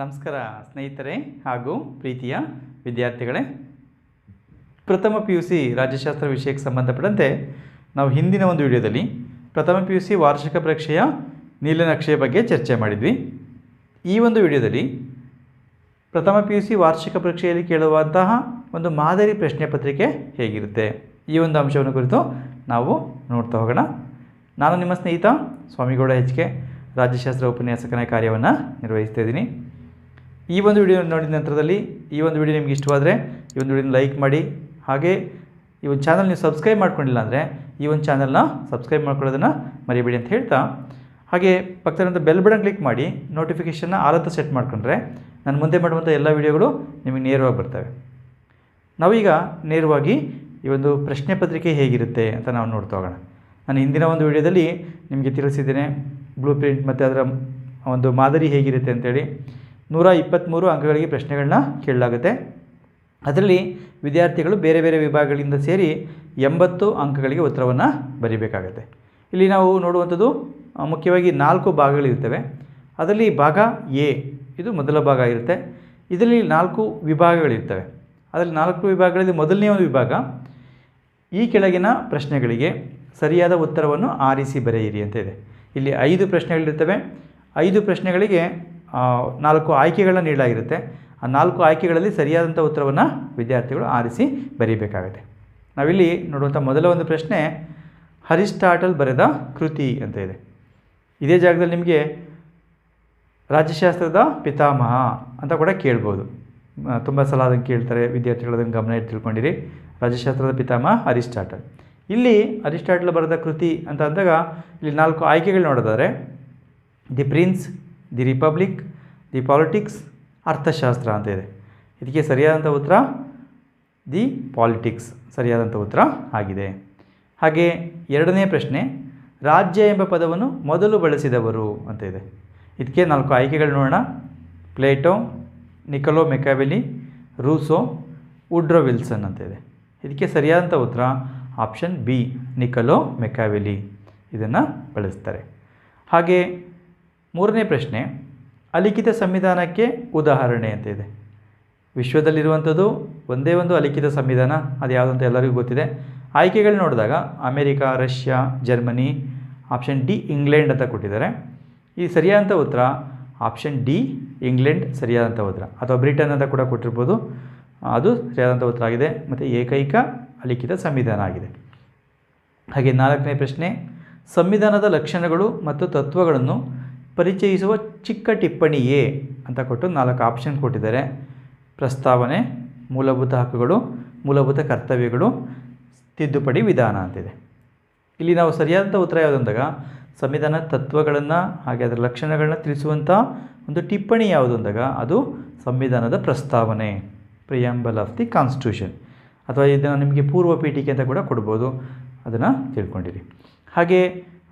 ನಮಸ್ಕಾರ ಸ್ನೇಹಿತರೆ ಹಾಗೂ ಪ್ರೀತಿಯ ವಿದ್ಯಾರ್ಥಿಗಳೇ. ಪ್ರಥಮ ಪಿ ಯು ಸಿ ರಾಜ್ಯಶಾಸ್ತ್ರ ವಿಷಯಕ್ಕೆ ಸಂಬಂಧಪಟ್ಟಂತೆ ನಾವು ಹಿಂದಿನ ಒಂದು ವಿಡಿಯೋದಲ್ಲಿ ಪ್ರಥಮ ಪಿ ಯು ಸಿ ವಾರ್ಷಿಕ ಪರೀಕ್ಷೆಯ ನೀಲನಕ್ಷೆಯ ಬಗ್ಗೆ ಚರ್ಚೆ ಮಾಡಿದ್ವಿ. ಈ ಒಂದು ವಿಡಿಯೋದಲ್ಲಿ ಪ್ರಥಮ ಪಿ ಯು ಸಿ ವಾರ್ಷಿಕ ಪರೀಕ್ಷೆಯಲ್ಲಿ ಕೇಳುವಂತಹ ಒಂದು ಮಾದರಿ ಪ್ರಶ್ನೆ ಪತ್ರಿಕೆ ಹೇಗಿರುತ್ತೆ? ಈ ಒಂದು ಅಂಶವನ್ನು ಕುರಿತು ನಾವು ನೋಡ್ತಾ ಹೋಗೋಣ. ನಾನು ನಿಮ್ಮ ಸ್ನೇಹಿತ ಸ್ವಾಮಿಗೌಡ ಎಚ್ ಕೆ ರಾಜ್ಯಶಾಸ್ತ್ರ ಉಪನ್ಯಾಸಕನ ಕಾರ್ಯವನ್ನು ನಿರ್ವಹಿಸ್ತಾ ಇದ್ದೀನಿ. ಈ ಒಂದು ವಿಡಿಯೋ ನೋಡಿದ ನಂತರದಲ್ಲಿ ಈ ಒಂದು ವಿಡಿಯೋ ನಿಮಗೆ ಇಷ್ಟವಾದರೆ ಈ ಒಂದು ವಿಡಿಯೋನ ಲೈಕ್ ಮಾಡಿ. ಹಾಗೆ ಈ ಒಂದು ಚಾನಲ್ ನೀವು ಸಬ್ಸ್ಕ್ರೈಬ್ ಮಾಡ್ಕೊಂಡಿಲ್ಲ ಅಂದರೆ ಈ ಒಂದು ಚಾನಲ್ನ ಸಬ್ಸ್ಕ್ರೈಬ್ ಮಾಡ್ಕೊಳ್ಳೋದನ್ನು ಮರಿಬೇಡಿ ಅಂತ ಹೇಳ್ತಾ. ಹಾಗೆ ಪಕ್ಕದಲ್ಲಿರುವಂಥ ಬೆಲ್ ಬಟನ್ ಕ್ಲಿಕ್ ಮಾಡಿ ನೋಟಿಫಿಕೇಷನ್ನ ಆಲತ್ತ ಸೆಟ್ ಮಾಡ್ಕೊಂಡ್ರೆ ನಾನು ಮುಂದೆ ಮಾಡುವಂಥ ಎಲ್ಲ ವಿಡಿಯೋಗಳು ನಿಮಗೆ ನೇರವಾಗಿ ಬರ್ತವೆ. ನಾವೀಗ ನೇರವಾಗಿ ಈ ಒಂದು ಪ್ರಶ್ನೆ ಪತ್ರಿಕೆ ಹೇಗಿರುತ್ತೆ ಅಂತ ನಾವು ನೋಡ್ತಾ ಹೋಗೋಣ. ನಾನು ಹಿಂದಿನ ಒಂದು ವಿಡಿಯೋದಲ್ಲಿ ನಿಮಗೆ ತಿಳಿಸಿದ್ದೇನೆ ಬ್ಲೂ ಪ್ರಿಂಟ್ ಮತ್ತು ಅದರ ಒಂದು ಮಾದರಿ ಹೇಗಿರುತ್ತೆ ಅಂತೇಳಿ. ನೂರ ಇಪ್ಪತ್ತ್ಮೂರು ಅಂಕಗಳಿಗೆ ಪ್ರಶ್ನೆಗಳನ್ನ ಕೇಳಲಾಗುತ್ತೆ. ಅದರಲ್ಲಿ ವಿದ್ಯಾರ್ಥಿಗಳು ಬೇರೆ ಬೇರೆ ವಿಭಾಗಗಳಿಂದ ಸೇರಿ ಎಂಬತ್ತು ಅಂಕಗಳಿಗೆ ಉತ್ತರವನ್ನು ಬರೀಬೇಕಾಗತ್ತೆ. ಇಲ್ಲಿ ನಾವು ನೋಡುವಂಥದ್ದು ಮುಖ್ಯವಾಗಿ ನಾಲ್ಕು ಭಾಗಗಳಿರ್ತವೆ ಅದರಲ್ಲಿ ಭಾಗ ಎ, ಇದು ಮೊದಲ ಭಾಗ ಇರುತ್ತೆ. ಇದರಲ್ಲಿ ನಾಲ್ಕು ವಿಭಾಗಗಳಿರ್ತವೆ. ಅದರಲ್ಲಿ ನಾಲ್ಕು ವಿಭಾಗಗಳಲ್ಲಿ ಮೊದಲನೇ ಒಂದು ವಿಭಾಗ, ಈ ಕೆಳಗಿನ ಪ್ರಶ್ನೆಗಳಿಗೆ ಸರಿಯಾದ ಉತ್ತರವನ್ನು ಆರಿಸಿ ಬರೆಯಿರಿ ಅಂತ ಇದೆ. ಇಲ್ಲಿ ಐದು ಪ್ರಶ್ನೆಗಳಿರ್ತವೆ. ಐದು ಪ್ರಶ್ನೆಗಳಿಗೆ ನಾಲ್ಕು ಆಯ್ಕೆಗಳನ್ನ ನೀಡಲಾಗಿರುತ್ತೆ. ಆ ನಾಲ್ಕು ಆಯ್ಕೆಗಳಲ್ಲಿ ಸರಿಯಾದಂಥ ಉತ್ತರವನ್ನು ವಿದ್ಯಾರ್ಥಿಗಳು ಆರಿಸಿ ಬರೀಬೇಕಾಗುತ್ತೆ. ನಾವಿಲ್ಲಿ ನೋಡುವಂಥ ಮೊದಲ ಒಂದು ಪ್ರಶ್ನೆ ಹರಿಸ್ಟಾಟಲ್ ಬರೆದ ಕೃತಿ ಅಂತ ಇದೆ. ಇದೇ ಜಾಗದಲ್ಲಿ ನಿಮಗೆ ರಾಜ್ಯಶಾಸ್ತ್ರದ ಪಿತಾಮಹ ಅಂತ ಕೂಡ ಕೇಳ್ಬೋದು. ತುಂಬ ಸಲ ಅದನ್ನು ಕೇಳ್ತಾರೆ, ವಿದ್ಯಾರ್ಥಿಗಳು ಅದನ್ನು ಗಮನ ಇಟ್ಟು ತಿಳ್ಕೊಂಡಿರಿ. ರಾಜ್ಯಶಾಸ್ತ್ರದ ಪಿತಾಮಹ ಅರಿಸ್ಟಾಟಲ್. ಇಲ್ಲಿ ಅರಿಸ್ಟಾಟಲ್ ಬರೆದ ಕೃತಿ ಅಂತ ಅಂದಾಗ ಇಲ್ಲಿ ನಾಲ್ಕು ಆಯ್ಕೆಗಳು ನೋಡೋದಾದರೆ, the prince the republic, the politics, Arthashastra ಅಂತ ಇದೆ. ಇದಕ್ಕೆ ಸರಿಯಾದಂಥ ಉತ್ತರ ದಿ ಪಾಲಿಟಿಕ್ಸ್ ಸರಿಯಾದಂಥ ಉತ್ತರ ಆಗಿದೆ. ಹಾಗೆ ಎರಡನೇ ಪ್ರಶ್ನೆ, ರಾಜ್ಯ ಎಂಬ ಪದವನ್ನು ಮೊದಲು ಬಳಸಿದವರು ಅಂತ ಇದೆ. ಇದಕ್ಕೆ ನಾಲ್ಕು ಆಯ್ಕೆಗಳು ನೋಡೋಣ. Plato, Niccolo Machiavelli Rousseau Woodrow Wilson ಅಂತ ಇದೆ. ಇದಕ್ಕೆ ಸರಿಯಾದಂಥ ಉತ್ತರ ಆಪ್ಷನ್ ಬಿ, ನಿಕಲೋ ಮೆಕಾವೆಲಿ ಇದನ್ನು ಬಳಸ್ತಾರೆ. ಹಾಗೆ ಮೂರನೇ ಪ್ರಶ್ನೆ, ಅಲಿಖಿತ ಸಂವಿಧಾನಕ್ಕೆ ಉದಾಹರಣೆ ಅಂತ ಇದೆ. ವಿಶ್ವದಲ್ಲಿರುವಂಥದ್ದು ಒಂದೇ ಒಂದು ಅಲಿಖಿತ ಸಂವಿಧಾನ, ಅದು ಯಾವುದು ಅಂತ ಎಲ್ಲರಿಗೂ ಗೊತ್ತಿದೆ. ಆಯ್ಕೆಗಳು ನೋಡಿದಾಗ America, Russia, Germany, option D England ಅಂತ ಕೊಟ್ಟಿದ್ದಾರೆ. ಈ ಸರಿಯಾದಂಥ ಉತ್ತರ ಆಪ್ಷನ್ ಡಿ ಇಂಗ್ಲೆಂಡ್ ಸರಿಯಾದಂಥ ಉತ್ತರ, ಅಥವಾ ಬ್ರಿಟನ್ ಅಂತ ಕೂಡ ಕೊಟ್ಟಿರ್ಬೋದು. ಅದು ಸರಿಯಾದಂಥ ಉತ್ತರ ಆಗಿದೆ, ಮತ್ತು ಏಕೈಕ ಅಲಿಖಿತ ಸಂವಿಧಾನ ಆಗಿದೆ. ಹಾಗೆ ನಾಲ್ಕನೇ ಪ್ರಶ್ನೆ, ಸಂವಿಧಾನದ ಲಕ್ಷಣಗಳು ಮತ್ತು ತತ್ವಗಳನ್ನು ಪರಿಚಯಿಸುವ ಚಿಕ್ಕ ಟಿಪ್ಪಣಿಯೇ ಅಂತ ಕೊಟ್ಟು ನಾಲ್ಕು ಆಪ್ಷನ್ ಕೊಟ್ಟಿದ್ದಾರೆ. ಪ್ರಸ್ತಾವನೆ, ಮೂಲಭೂತ ಹಕ್ಕುಗಳು, ಮೂಲಭೂತ ಕರ್ತವ್ಯಗಳು, ತಿದ್ದುಪಡಿ ವಿಧಾನ ಅಂತಿದೆ. ಇಲ್ಲಿ ನಾವು ಸರಿಯಾದಂಥ ಉತ್ತರ ಯಾವುದಂದಾಗ ಸಂವಿಧಾನ ತತ್ವಗಳನ್ನು ಹಾಗೆ ಅದರ ಲಕ್ಷಣಗಳನ್ನ ತಿಳಿಸುವಂಥ ಒಂದು ಟಿಪ್ಪಣಿ ಯಾವುದು ಅಂದಾಗ, ಅದು ಸಂವಿಧಾನದ ಪ್ರಸ್ತಾವನೆ ಪ್ರಿಯಾಂಬಲ್ ಆಫ್ ದಿ ಕಾನ್ಸ್ಟಿಟ್ಯೂಷನ್ ಅಥವಾ ಇದನ್ನು ನಿಮಗೆ ಪೂರ್ವ ಪೀಠಿಕೆ ಅಂತ ಕೂಡ ಕೊಡ್ಬೋದು. ಅದನ್ನು ತಿಳ್ಕೊಂಡಿರಿ. ಹಾಗೆ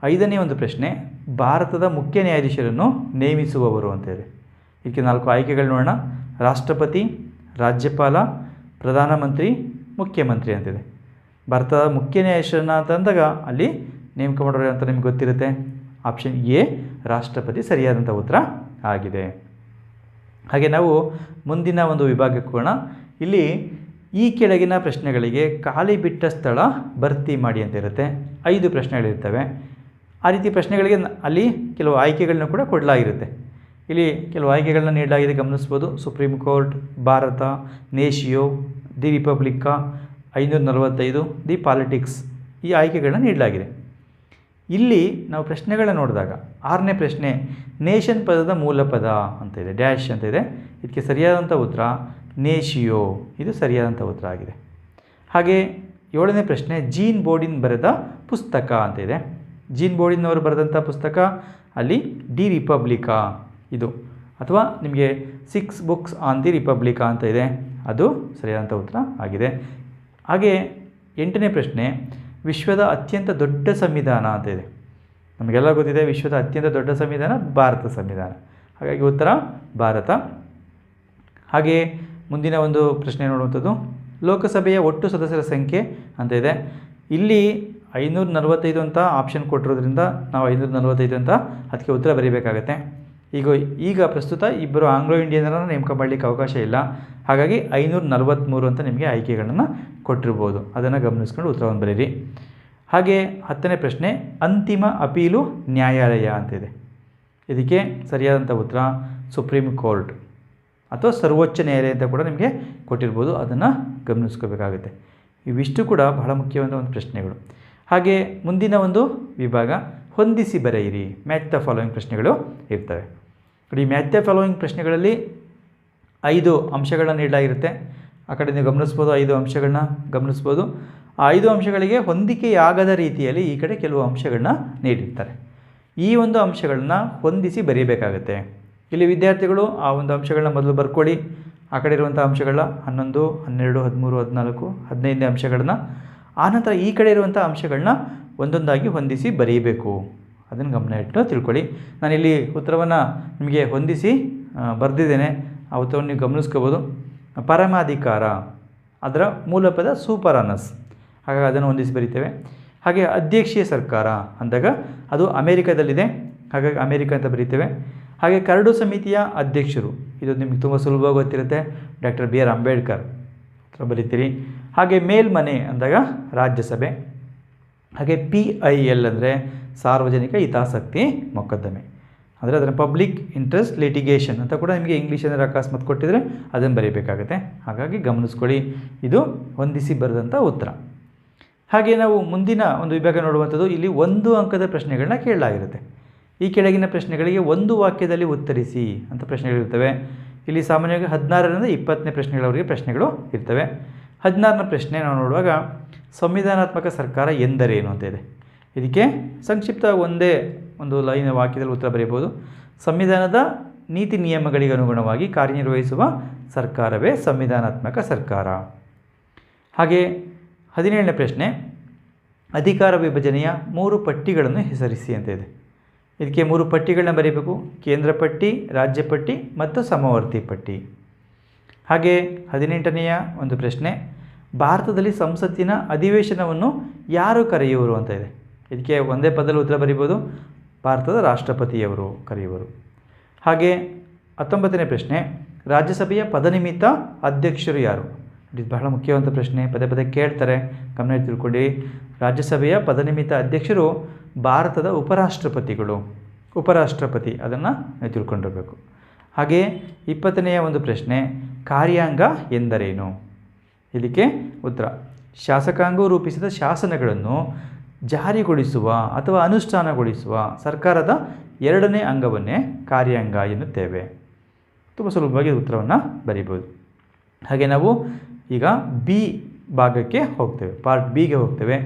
ಐದನೇ ಒಂದು ಪ್ರಶ್ನೆ, ಭಾರತದ ಮುಖ್ಯ ನ್ಯಾಯಾಧೀಶರನ್ನು ನೇಮಿಸುವವರು ಅಂತ ಇದೆ ಇದಕ್ಕೆ ನಾಲ್ಕು ಆಯ್ಕೆಗಳು ನೋಡೋಣ. ರಾಷ್ಟ್ರಪತಿ, ರಾಜ್ಯಪಾಲ, ಪ್ರಧಾನಮಂತ್ರಿ, ಮುಖ್ಯಮಂತ್ರಿ ಅಂತಿದೆ ಭಾರತದ ಮುಖ್ಯ ನ್ಯಾಯಾಧೀಶರನ್ನ ಅಂತ ಅಂದಾಗ ಅಲ್ಲಿ ನೇಮಕ ಮಾಡೋರು ಅಂತ ನಿಮ್ಗೆ ಗೊತ್ತಿರುತ್ತೆ. ಆಪ್ಷನ್ ಎ, ರಾಷ್ಟ್ರಪತಿ ಸರಿಯಾದಂಥ ಉತ್ತರ ಆಗಿದೆ. ಹಾಗೆ ನಾವು ಮುಂದಿನ ಒಂದು ವಿಭಾಗಕ್ಕೆ ಹೋಗೋಣ. ಇಲ್ಲಿ ಈ ಕೆಳಗಿನ ಪ್ರಶ್ನೆಗಳಿಗೆ ಖಾಲಿ ಬಿಟ್ಟ ಸ್ಥಳ ಭರ್ತಿ ಮಾಡಿ ಅಂತ ಇರುತ್ತೆ. ಐದು ಪ್ರಶ್ನೆಗಳಿರ್ತವೆ. ಆ ರೀತಿ ಪ್ರಶ್ನೆಗಳಿಗೆ ಅಲ್ಲಿ ಕೆಲವು ಆಯ್ಕೆಗಳನ್ನ ಕೂಡ ಕೊಡಲಾಗಿರುತ್ತೆ. ಇಲ್ಲಿ ಕೆಲವು ಆಯ್ಕೆಗಳನ್ನ ನೀಡಲಾಗಿದೆ ಗಮನಿಸ್ಬೋದು. ಸುಪ್ರೀಂ ಕೋರ್ಟ್ ಭಾರತ ನೇಷಿಯೋ ದಿ ರಿಪಬ್ಲಿಕ್ಕಾ ಐನೂರ ನಲವತ್ತೈದು ದಿ ಪಾಲಿಟಿಕ್ಸ್ ಈ ಆಯ್ಕೆಗಳನ್ನ ನೀಡಲಾಗಿದೆ. ಇಲ್ಲಿ ನಾವು ಪ್ರಶ್ನೆಗಳನ್ನ ನೋಡಿದಾಗ ಆರನೇ ಪ್ರಶ್ನೆ, ನೇಷನ್ ಪದದ ಮೂಲ ಪದ ಅಂತ ಇದೆ, ಡ್ಯಾಶ್ ಅಂತ ಇದೆ. ಇದಕ್ಕೆ ಸರಿಯಾದಂಥ ಉತ್ತರ ನೇಷಿಯೋ ಇದು ಸರಿಯಾದಂಥ ಉತ್ತರ ಆಗಿದೆ. ಹಾಗೆ ಏಳನೇ ಪ್ರಶ್ನೆ, ಜೀನ್ ಬೋರ್ಡಿನ್ ಬರೆದ ಪುಸ್ತಕ ಅಂತ ಇದೆ. ಜೀನ್ ಬೋರ್ಡಿನವರು ಬರೆದಂಥ ಪುಸ್ತಕ, ಅಲ್ಲಿ ಡಿ ರಿಪಬ್ಲಿಕಾ ಇದು. ಅಥವಾ ನಿಮಗೆ six books on the Republica ಅಂತ ಇದೆ. ಅದು ಸರಿಯಾದಂಥ ಉತ್ತರ ಆಗಿದೆ. ಹಾಗೆ ಎಂಟನೇ ಪ್ರಶ್ನೆ, ವಿಶ್ವದ ಅತ್ಯಂತ ದೊಡ್ಡ ಸಂವಿಧಾನ ಅಂತ ಇದೆ. ನಮಗೆಲ್ಲ ಗೊತ್ತಿದೆ, ವಿಶ್ವದ ಅತ್ಯಂತ ದೊಡ್ಡ ಸಂವಿಧಾನ ಭಾರತ ಸಂವಿಧಾನ. ಹಾಗಾಗಿ ಉತ್ತರ, ಭಾರತ. ಹಾಗೆ ಮುಂದಿನ ಒಂದು ಪ್ರಶ್ನೆ ನೋಡುವಂಥದ್ದು, ಲೋಕಸಭೆಯ ಒಟ್ಟು ಸದಸ್ಯರ ಸಂಖ್ಯೆ ಅಂತ ಇದೆ. ಇಲ್ಲಿ ಐನೂರ ನಲವತ್ತೈದು ಅಂತ ಆಪ್ಷನ್ ಕೊಟ್ಟಿರೋದ್ರಿಂದ ನಾವು ಐನೂರ ನಲವತ್ತೈದು ಅಂತ ಅದಕ್ಕೆ ಉತ್ತರ ಬರೀಬೇಕಾಗತ್ತೆ. ಈಗ ಈಗ ಪ್ರಸ್ತುತ ಇಬ್ಬರು ಆಂಗ್ಲೋ ಇಂಡಿಯನರನ್ನು ನೇಮಕ ಮಾಡಲಿಕ್ಕೆ ಅವಕಾಶ ಇಲ್ಲ. ಹಾಗಾಗಿ ಐನೂರ ನಲವತ್ತ್ಮೂರು ಅಂತ ನಿಮಗೆ ಆಯ್ಕೆಗಳನ್ನು ಕೊಟ್ಟಿರ್ಬೋದು. ಅದನ್ನು ಗಮನಿಸ್ಕೊಂಡು ಉತ್ತರವನ್ನು ಬರೀರಿ. ಹಾಗೆ ಹತ್ತನೇ ಪ್ರಶ್ನೆ, ಅಂತಿಮ ಅಪೀಲು ನ್ಯಾಯಾಲಯ ಅಂತಿದೆ. ಇದಕ್ಕೆ ಸರಿಯಾದಂಥ ಉತ್ತರ ಸುಪ್ರೀಂ ಕೋರ್ಟ್ ಅಥವಾ ಸರ್ವೋಚ್ಚ ನ್ಯಾಯಾಲಯ ಅಂತ ಕೂಡ ನಿಮಗೆ ಕೊಟ್ಟಿರ್ಬೋದು. ಅದನ್ನು ಗಮನಿಸ್ಕೋಬೇಕಾಗುತ್ತೆ. ಇವಿಷ್ಟು ಕೂಡ ಬಹಳ ಮುಖ್ಯವಾದ ಒಂದು ಪ್ರಶ್ನೆಗಳು. ಹಾಗೆ ಮುಂದಿನ ಒಂದು ವಿಭಾಗ ಹೊಂದಿಸಿ ಬರೆಯಿರಿ. ಮ್ಯಾಚ್ ದ ಫಾಲೋಯಿಂಗ್ ಪ್ರಶ್ನೆಗಳು ಇರ್ತವೆ. ನೋಡಿ ಮ್ಯಾಚ್ ದ ಫಾಲೋಯಿಂಗ್ ಪ್ರಶ್ನೆಗಳಲ್ಲಿ ಐದು ಅಂಶಗಳನ್ನು ನೀಡಲಾಗಿರುತ್ತೆ. ಆ ಕಡೆ ನೀವು ಗಮನಿಸ್ಬೋದು, ಐದು ಅಂಶಗಳನ್ನ ಗಮನಿಸ್ಬೋದು. ಆ ಐದು ಅಂಶಗಳಿಗೆ ಹೊಂದಿಕೆಯಾಗದ ರೀತಿಯಲ್ಲಿ ಈ ಕಡೆ ಕೆಲವು ಅಂಶಗಳನ್ನ ನೀಡಿರ್ತಾರೆ. ಈ ಒಂದು ಅಂಶಗಳನ್ನ ಹೊಂದಿಸಿ ಬರೀಬೇಕಾಗತ್ತೆ. ಇಲ್ಲಿ ವಿದ್ಯಾರ್ಥಿಗಳು ಆ ಒಂದು ಅಂಶಗಳನ್ನ ಮೊದಲು ಬರ್ಕೊಳ್ಳಿ. ಆ ಕಡೆ ಇರುವಂಥ ಅಂಶಗಳ ಹನ್ನೊಂದು, ಹನ್ನೆರಡು, ಹದಿಮೂರು, ಹದಿನಾಲ್ಕು, ಹದಿನೈದನೇ ಅಂಶಗಳನ್ನ ಆನಂತರ ಈ ಕಡೆ ಇರುವಂಥ ಅಂಶಗಳನ್ನ ಒಂದೊಂದಾಗಿ ಹೊಂದಿಸಿ ಬರೀಬೇಕು. ಅದನ್ನು ಗಮನ ಇಟ್ಟು ತಿಳ್ಕೊಳ್ಳಿ. ನಾನಿಲ್ಲಿ ಉತ್ತರವನ್ನು ನಿಮಗೆ ಹೊಂದಿಸಿ ಬರೆದಿದ್ದೇನೆ. ಆ ಉತ್ತರವನ್ನು ನೀವು ಗಮನಿಸ್ಕೋಬೋದು. ಪರಮಾಧಿಕಾರ, ಅದರ ಮೂಲ ಪದ ಸೂಪರಾನಸ್. ಹಾಗಾಗಿ ಅದನ್ನು ಹೊಂದಿಸಿ ಬರೀತೇವೆ. ಹಾಗೆ ಅಧ್ಯಕ್ಷೀಯ ಸರ್ಕಾರ ಅಂದಾಗ ಅದು ಅಮೇರಿಕಾದಲ್ಲಿದೆ. ಹಾಗಾಗಿ ಅಮೇರಿಕ ಅಂತ ಬರೀತೇವೆ. ಹಾಗೆ ಕರಡು ಸಮಿತಿಯ ಅಧ್ಯಕ್ಷರು. ಇದು ನಿಮಗೆ ತುಂಬ ಸುಲಭವಾಗಿ ಗೊತ್ತಿರುತ್ತೆ. Doctor B R Ambedkar. ಬರೀತೀರಿ. ಹಾಗೆ ಮೇಲ್ಮನೆ ಅಂದಾಗ ರಾಜ್ಯಸಭೆ, ಹಾಗೆ ಪಿ ಐ ಎಲ್ ಅಂದರೆ ಸಾರ್ವಜನಿಕ ಹಿತಾಸಕ್ತಿ ಮೊಕದ್ದಮೆ. ಅಂದರೆ ಅದರ ಪಬ್ಲಿಕ್ ಇಂಟ್ರೆಸ್ಟ್ ಲಿಟಿಗೇಷನ್ ಅಂತ ಕೂಡ ನಿಮಗೆ ಇಂಗ್ಲೀಷಲ್ಲಿ ಅಕಸ್ಮಾತ್ ಕೊಟ್ಟಿದ್ರೆ ಅದನ್ನು ಬರೀಬೇಕಾಗುತ್ತೆ. ಹಾಗಾಗಿ ಗಮನಿಸ್ಕೊಳ್ಳಿ, ಇದು ಹೊಂದಿಸಿ ಬರೆದಂಥ ಉತ್ತರ. ಹಾಗೆ ನಾವು ಮುಂದಿನ ಒಂದು ವಿಭಾಗ ನೋಡುವಂಥದ್ದು ಇಲ್ಲಿ ಒಂದು ಅಂಕದ ಪ್ರಶ್ನೆಗಳನ್ನ ಕೇಳಲಾಗಿರುತ್ತೆ. ಈ ಕೆಳಗಿನ ಪ್ರಶ್ನೆಗಳಿಗೆ ಒಂದು ವಾಕ್ಯದಲ್ಲಿ ಉತ್ತರಿಸಿ ಅಂತ ಪ್ರಶ್ನೆಗಳಿರ್ತವೆ. ಇಲ್ಲಿ ಸಾಮಾನ್ಯವಾಗಿ ಹದಿನಾರರಿಂದ ಇಪ್ಪತ್ತನೇ ಪ್ರಶ್ನೆಗಳವರೆಗೆ ಪ್ರಶ್ನೆಗಳು ಇರ್ತವೆ. ಹದಿನಾರನೇ ಪ್ರಶ್ನೆ ನಾವು ನೋಡುವಾಗ ಸಂವಿಧಾನಾತ್ಮಕ ಸರ್ಕಾರ ಎಂದರೇನು ಅಂತ ಇದೆ. ಇದಕ್ಕೆ ಸಂಕ್ಷಿಪ್ತ ಒಂದೇ ಒಂದು ಲೈನ್ ವಾಕ್ಯದಲ್ಲಿ ಉತ್ತರ ಬರೆಯಬಹುದು ಸಂವಿಧಾನದ ನೀತಿ ನಿಯಮಗಳಿಗೆ ಅನುಗುಣವಾಗಿ ಕಾರ್ಯನಿರ್ವಹಿಸುವ ಸರ್ಕಾರವೇ ಸಂವಿಧಾನಾತ್ಮಕ ಸರ್ಕಾರ. ಹಾಗೆ ಹದಿನೇಳನೇ ಪ್ರಶ್ನೆ, ಅಧಿಕಾರ ವಿಭಜನೆಯ ಮೂರು ಪಟ್ಟಿಗಳನ್ನು ಹೆಸರಿಸಿ ಅಂತ ಇದೆ. ಇದಕ್ಕೆ ಮೂರು ಪಟ್ಟಿಗಳನ್ನ ಬರೀಬೇಕು. ಕೇಂದ್ರ ಪಟ್ಟಿ, ರಾಜ್ಯ ಪಟ್ಟಿ ಮತ್ತು ಸಮವರ್ತಿ ಪಟ್ಟಿ. ಹಾಗೆ ಹದಿನೆಂಟನೆಯ ಒಂದು ಪ್ರಶ್ನೆ, ಭಾರತದಲ್ಲಿ ಸಂಸತ್ತಿನ ಅಧಿವೇಶನವನ್ನು ಯಾರು ಕರೆಯುವರು ಅಂತ ಇದೆ. ಇದಕ್ಕೆ ಒಂದೇ ಪದದಲ್ಲಿ ಉತ್ತರ ಬರೀಬೋದು, ಭಾರತದ ರಾಷ್ಟ್ರಪತಿಯವರು ಕರೆಯುವರು. ಹಾಗೆ ಹತ್ತೊಂಬತ್ತನೇ ಪ್ರಶ್ನೆ, ರಾಜ್ಯಸಭೆಯ ಪದನಿಮಿತ್ತ ಅಧ್ಯಕ್ಷರು ಯಾರು? ಇದು ಬಹಳ ಮುಖ್ಯವಾದ ಪ್ರಶ್ನೆ, ಪದೇ ಪದೇ ಕೇಳ್ತಾರೆ, ಗಮನ ತಿಳ್ಕೊಳ್ಳಿ ರಾಜ್ಯಸಭೆಯ ಪದನಿಮಿತ್ತ ಅಧ್ಯಕ್ಷರು ಭಾರತದ ಉಪರಾಷ್ಟ್ರಪತಿಗಳು, ಉಪರಾಷ್ಟ್ರಪತಿ, ಅದನ್ನು ತಿಳ್ಕೊಂಡಿರಬೇಕು ಹಾಗೆ ಇಪ್ಪತ್ತನೆಯ ಒಂದು ಪ್ರಶ್ನೆ ಕಾರ್ಯಾಂಗ ಎಂದರೇನು? ಇದಕ್ಕೆ ಉತ್ತರ. ಶಾಸಕಾಂಗವು ರೂಪಿಸಿದ ಶಾಸನಗಳನ್ನು ಜಾರಿಗೊಳಿಸುವ ಅಥವಾ ಅನುಷ್ಠಾನಗೊಳಿಸುವ ಸರ್ಕಾರದ ಎರಡನೇ ಅಂಗವನ್ನೇ ಕಾರ್ಯಾಂಗ ಎನ್ನುತ್ತೇವೆ. ತುಂಬ ಸುಲಭವಾಗಿ ಉತ್ತರವನ್ನು ಬರೀಬೋದು ಹಾಗೆ ನಾವು ಈಗ ಬಿ ಭಾಗಕ್ಕೆ ಹೋಗ್ತೇವೆ, ಪಾರ್ಟ್ ಬಿಗೆ ಹೋಗ್ತೇವೆ.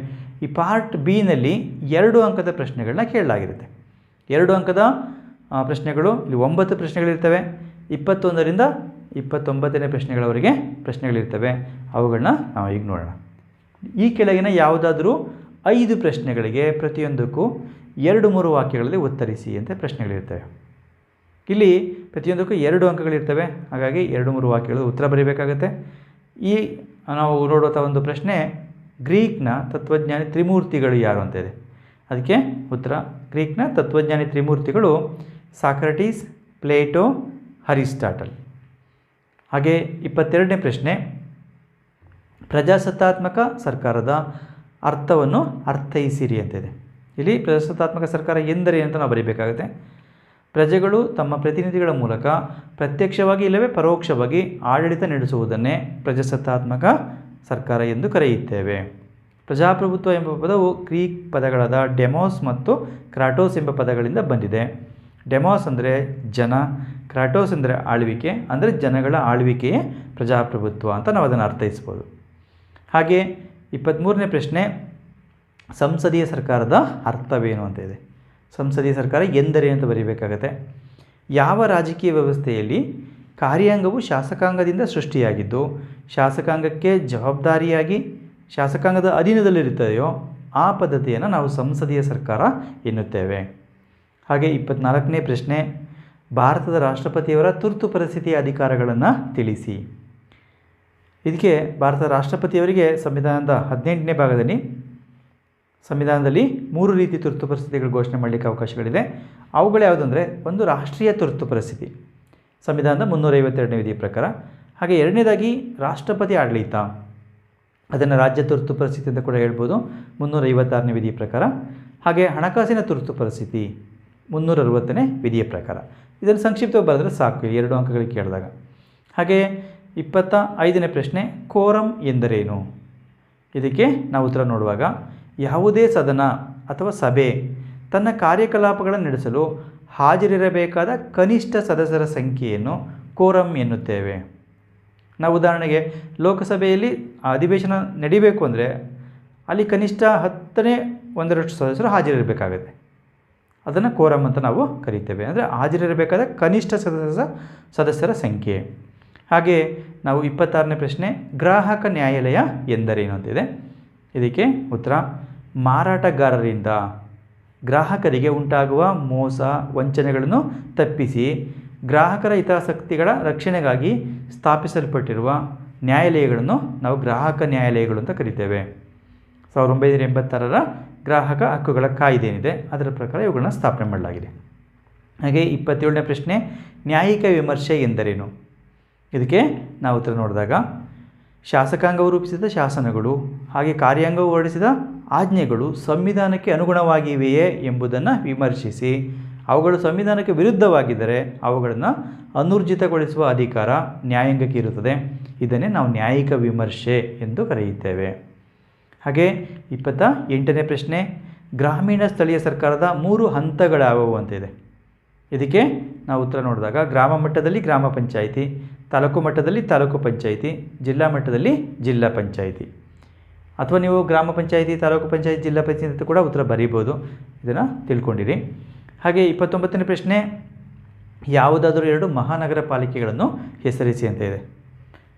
ಈ ಪಾರ್ಟ್ ಬಿನಲ್ಲಿ ಎರಡು ಅಂಕದ ಪ್ರಶ್ನೆಗಳನ್ನ ಕೇಳಲಾಗಿರುತ್ತೆ. ಎರಡು ಅಂಕದ ಪ್ರಶ್ನೆಗಳು, ಇಲ್ಲಿ ಒಂಬತ್ತು ಪ್ರಶ್ನೆಗಳಿರ್ತವೆ. ಇಪ್ಪತ್ತೊಂದರಿಂದ ಇಪ್ಪತ್ತೊಂಬತ್ತನೇ ಪ್ರಶ್ನೆಗಳವರೆಗೆ ಪ್ರಶ್ನೆಗಳಿರ್ತವೆ. ಅವುಗಳನ್ನ ನಾವು ಈಗ ನೋಡೋಣ. ಈ ಕೆಳಗಿನ ಯಾವುದಾದ್ರೂ ಐದು ಪ್ರಶ್ನೆಗಳಿಗೆ ಪ್ರತಿಯೊಂದಕ್ಕೂ ಎರಡು ಮೂರು ವಾಕ್ಯಗಳಲ್ಲಿ ಉತ್ತರಿಸಿ ಅಂತ ಪ್ರಶ್ನೆಗಳಿರ್ತವೆ. ಇಲ್ಲಿ ಪ್ರತಿಯೊಂದಕ್ಕೂ ಎರಡು ಅಂಕಗಳಿರ್ತವೆ. ಹಾಗಾಗಿ ಎರಡು ಮೂರು ವಾಕ್ಯಗಳು ಉತ್ತರ ಬರೀಬೇಕಾಗತ್ತೆ. ಈ ನಾವು ನೋಡುವಂಥ ಒಂದು ಪ್ರಶ್ನೆ, ಗ್ರೀಕ್ನ ತತ್ವಜ್ಞಾನಿ ತ್ರಿಮೂರ್ತಿಗಳು ಯಾರು ಅಂತ ಇದೆ. ಅದಕ್ಕೆ ಉತ್ತರ, ಗ್ರೀಕ್ನ ತತ್ವಜ್ಞಾನಿ ತ್ರಿಮೂರ್ತಿಗಳು ಸಾಕ್ರಟೀಸ್, ಪ್ಲೇಟೋ ಹರಿಸ್ಟಾಟಲ್ ಹಾಗೆ ಇಪ್ಪತ್ತೆರಡನೇ ಪ್ರಶ್ನೆ, ಪ್ರಜಾಸತ್ತಾತ್ಮಕ ಸರ್ಕಾರದ ಅರ್ಥವನ್ನು ಅರ್ಥೈಸಿರಿ ಅಂತಿದೆ. ಇಲ್ಲಿ ಪ್ರಜಾಸತ್ತಾತ್ಮಕ ಸರ್ಕಾರ ಎಂದರೆ ಅಂತ ನಾವು ಬರೀಬೇಕಾಗುತ್ತೆ. ಪ್ರಜೆಗಳು ತಮ್ಮ ಪ್ರತಿನಿಧಿಗಳ ಮೂಲಕ ಪ್ರತ್ಯಕ್ಷವಾಗಿ ಇಲ್ಲವೇ ಪರೋಕ್ಷವಾಗಿ ಆಡಳಿತ ನಡೆಸುವುದನ್ನೇ ಪ್ರಜಾಸತ್ತಾತ್ಮಕ ಸರ್ಕಾರ ಎಂದು ಕರೆಯುತ್ತೇವೆ. ಪ್ರಜಾಪ್ರಭುತ್ವ ಎಂಬ ಪದವು ಗ್ರೀಕ್ ಪದಗಳಾದ ಡೆಮೋಸ್ ಮತ್ತು ಕ್ರಾಟೋಸ್ ಎಂಬ ಪದಗಳಿಂದ ಬಂದಿದೆ. ಡೆಮೋಸ್ ಅಂದರೆ ಜನ ಕ್ರಾಟೋಸ್ ಅಂದರೆ ಆಳ್ವಿಕೆ, ಅಂದರೆ ಜನಗಳ ಆಳ್ವಿಕೆಯೇ ಪ್ರಜಾಪ್ರಭುತ್ವ ಅಂತ ನಾವು ಅದನ್ನು ಅರ್ಥೈಸ್ಬೋದು. ಹಾಗೆ ಇಪ್ಪತ್ತ್ಮೂರನೇ ಪ್ರಶ್ನೆ, ಸಂಸದೀಯ ಸರ್ಕಾರದ ಅರ್ಥವೇನು ಅಂತ ಇದೆ. ಸಂಸದೀಯ ಸರ್ಕಾರ ಎಂದರೆ ಅಂತ ಬರೀಬೇಕಾಗತ್ತೆ. ಯಾವ ರಾಜಕೀಯ ವ್ಯವಸ್ಥೆಯಲ್ಲಿ ಕಾರ್ಯಾಂಗವು ಶಾಸಕಾಂಗದಿಂದ ಸೃಷ್ಟಿಯಾಗಿದ್ದು, ಶಾಸಕಾಂಗಕ್ಕೆ ಜವಾಬ್ದಾರಿಯಾಗಿ ಶಾಸಕಾಂಗದ ಅಧೀನದಲ್ಲಿರುತ್ತದೆಯೋ ಆ ಪದ್ಧತಿಯನ್ನು ನಾವು ಸಂಸದೀಯ ಸರ್ಕಾರ ಎನ್ನುತ್ತೇವೆ. ಹಾಗೆ ಇಪ್ಪತ್ನಾಲ್ಕನೇ ಪ್ರಶ್ನೆ ಭಾರತದ ರಾಷ್ಟ್ರಪತಿಯವರ ತುರ್ತು ಪರಿಸ್ಥಿತಿಯ ಅಧಿಕಾರಗಳನ್ನು ತಿಳಿಸಿ. ಇದಕ್ಕೆ ಭಾರತದ ರಾಷ್ಟ್ರಪತಿಯವರಿಗೆ ಸಂವಿಧಾನದ ಹದಿನೆಂಟನೇ ಭಾಗದಲ್ಲಿ ಸಂವಿಧಾನದಲ್ಲಿ ಮೂರು ರೀತಿ ತುರ್ತು ಪರಿಸ್ಥಿತಿಗಳು ಘೋಷಣೆ ಮಾಡಲಿಕ್ಕೆ ಅವಕಾಶಗಳಿದೆ. ಅವುಗಳು ಯಾವುದಂದರೆ ಒಂದು ರಾಷ್ಟ್ರೀಯ ತುರ್ತು ಪರಿಸ್ಥಿತಿ. ಸಂವಿಧಾನದ ಮುನ್ನೂರೈವತ್ತೆರಡನೇ ವಿಧಿಯ ಪ್ರಕಾರ. ಹಾಗೆ ಎರಡನೇದಾಗಿ ರಾಷ್ಟ್ರಪತಿ ಆಡಳಿತ. ಅದನ್ನು ರಾಜ್ಯ ತುರ್ತು ಪರಿಸ್ಥಿತಿ ಅಂತ ಕೂಡ ಹೇಳ್ಬೋದು. ಮುನ್ನೂರೈವತ್ತಾರನೇ ವಿಧಿಯ ಪ್ರಕಾರ. ಹಾಗೆ ಹಣಕಾಸಿನ ತುರ್ತು ಪರಿಸ್ಥಿತಿ. ಮುನ್ನೂರ ಅರವತ್ತನೇ ವಿಧಿಯ ಪ್ರಕಾರ. ಇದನ್ನು ಸಂಕ್ಷಿಪ್ತವಾಗಿ ಬರೆದ್ರೆ ಸಾಕು. ಎರಡು ಅಂಕಗಳಿಗೆ ಕೇಳಿದಾಗ. ಹಾಗೆ ಇಪ್ಪತ್ತ ಐದನೇ ಪ್ರಶ್ನೆ, ಕೋರಂ ಎಂದರೇನು? ಇದಕ್ಕೆ ನಾವು ಉತ್ತರ ನೋಡುವಾಗ, ಯಾವುದೇ ಸದನ ಅಥವಾ ಸಭೆ ತನ್ನ ಕಾರ್ಯಕಲಾಪಗಳನ್ನು ನಡೆಸಲು ಹಾಜರಿರಬೇಕಾದ ಕನಿಷ್ಠ ಸದಸ್ಯರ ಸಂಖ್ಯೆಯನ್ನು ಕೋರಂ ಎನ್ನುತ್ತೇವೆ. ನಾವು ಉದಾಹರಣೆಗೆ ಲೋಕಸಭೆಯಲ್ಲಿ ಅಧಿವೇಶನ ನಡಿಬೇಕು ಅಂದರೆ ಅಲ್ಲಿ ಕನಿಷ್ಠ ಹತ್ತನೇ ಒಂದರಷ್ಟು ಸದಸ್ಯರು ಹಾಜರಿರಬೇಕಾಗುತ್ತೆ. ಅದನ್ನು ಕೋರಮ್ ಅಂತ ನಾವು ಕರಿತೇವೆ. ಅಂದರೆ ಹಾಜರಿರಬೇಕಾದ ಕನಿಷ್ಠ ಸದಸ್ಯ ಸದಸ್ಯರ ಸಂಖ್ಯೆ. ಹಾಗೆ ನಾವು ಇಪ್ಪತ್ತಾರನೇ ಪ್ರಶ್ನೆ, ಗ್ರಾಹಕ ನ್ಯಾಯಾಲಯ ಎಂದರೇನು ಅಂತಿದೆ ಇದಕ್ಕೆ ಉತ್ತರ, ಮಾರಾಟಗಾರರಿಂದ ಗ್ರಾಹಕರಿಗೆ ಉಂಟಾಗುವ ಮೋಸ ವಂಚನೆಗಳನ್ನು ತಪ್ಪಿಸಿ ಗ್ರಾಹಕರ ಹಿತಾಸಕ್ತಿಗಳ ರಕ್ಷಣೆಗಾಗಿ ಸ್ಥಾಪಿಸಲ್ಪಟ್ಟಿರುವ ನ್ಯಾಯಾಲಯಗಳನ್ನು ನಾವು ಗ್ರಾಹಕ ನ್ಯಾಯಾಲಯಗಳು ಅಂತ ಕರಿತೇವೆ. ಸಾವಿರದ ಒಂಬೈನೂರ ಎಂಬತ್ತಾರರ ಗ್ರಾಹಕ ಹಕ್ಕುಗಳ ಕಾಯ್ದೆ ಏನಿದೆ ಅದರ ಪ್ರಕಾರ ಇವುಗಳನ್ನ ಸ್ಥಾಪನೆ ಮಾಡಲಾಗಿದೆ. ಹಾಗೆ ಇಪ್ಪತ್ತೇಳನೇ ಪ್ರಶ್ನೆ, ನ್ಯಾಯಿಕ ವಿಮರ್ಶೆ ಎಂದರೇನು? ಇದಕ್ಕೆ ನಾವು ಉತ್ತರ ನೋಡಿದಾಗ, ಶಾಸಕಾಂಗವು ರೂಪಿಸಿದ ಶಾಸನಗಳು, ಹಾಗೆ ಕಾರ್ಯಾಂಗವು ಹೊರಡಿಸಿದ ಆಜ್ಞೆಗಳು ಸಂವಿಧಾನಕ್ಕೆ ಅನುಗುಣವಾಗಿವೆಯೇ ಎಂಬುದನ್ನು ವಿಮರ್ಶಿಸಿ, ಅವುಗಳು ಸಂವಿಧಾನಕ್ಕೆ ವಿರುದ್ಧವಾಗಿದ್ದರೆ ಅವುಗಳನ್ನು ಅನೂರ್ಜಿತಗೊಳಿಸುವ ಅಧಿಕಾರ ನ್ಯಾಯಾಂಗಕ್ಕೆ ಇರುತ್ತದೆ. ಇದನ್ನೇ ನಾವು ನ್ಯಾಯಿಕ ವಿಮರ್ಶೆ ಎಂದು ಕರೆಯುತ್ತೇವೆ. ಹಾಗೆ ಇಪ್ಪತ್ತ ಎಂಟನೇ ಪ್ರಶ್ನೆ, ಗ್ರಾಮೀಣ ಸ್ಥಳೀಯ ಸರ್ಕಾರದ ಮೂರು ಹಂತಗಳಾವುವು ಅಂತ ಇದೆ. ಇದಕ್ಕೆ ನಾವು ಉತ್ತರ ನೋಡಿದಾಗ ಗ್ರಾಮ ಮಟ್ಟದಲ್ಲಿ ಗ್ರಾಮ ಪಂಚಾಯಿತಿ, ತಾಲೂಕು ಮಟ್ಟದಲ್ಲಿ ತಾಲೂಕು ಪಂಚಾಯಿತಿ, ಜಿಲ್ಲಾ ಮಟ್ಟದಲ್ಲಿ ಜಿಲ್ಲಾ ಪಂಚಾಯಿತಿ. ಅಥವಾ ನೀವು ಗ್ರಾಮ ಪಂಚಾಯಿತಿ, ತಾಲೂಕು ಪಂಚಾಯಿತಿ, ಜಿಲ್ಲಾ ಪಂಚಾಯಿತಿ ಕೂಡ ಉತ್ತರ ಬರೀಬೋದು. ಇದನ್ನು ತಿಳ್ಕೊಂಡಿರಿ. ಹಾಗೆ ಇಪ್ಪತ್ತೊಂಬತ್ತನೇ ಪ್ರಶ್ನೆ, ಯಾವುದಾದರೂ ಎರಡು ಮಹಾನಗರ ಪಾಲಿಕೆಗಳನ್ನು ಹೆಸರಿಸಿ ಅಂತ ಇದೆ.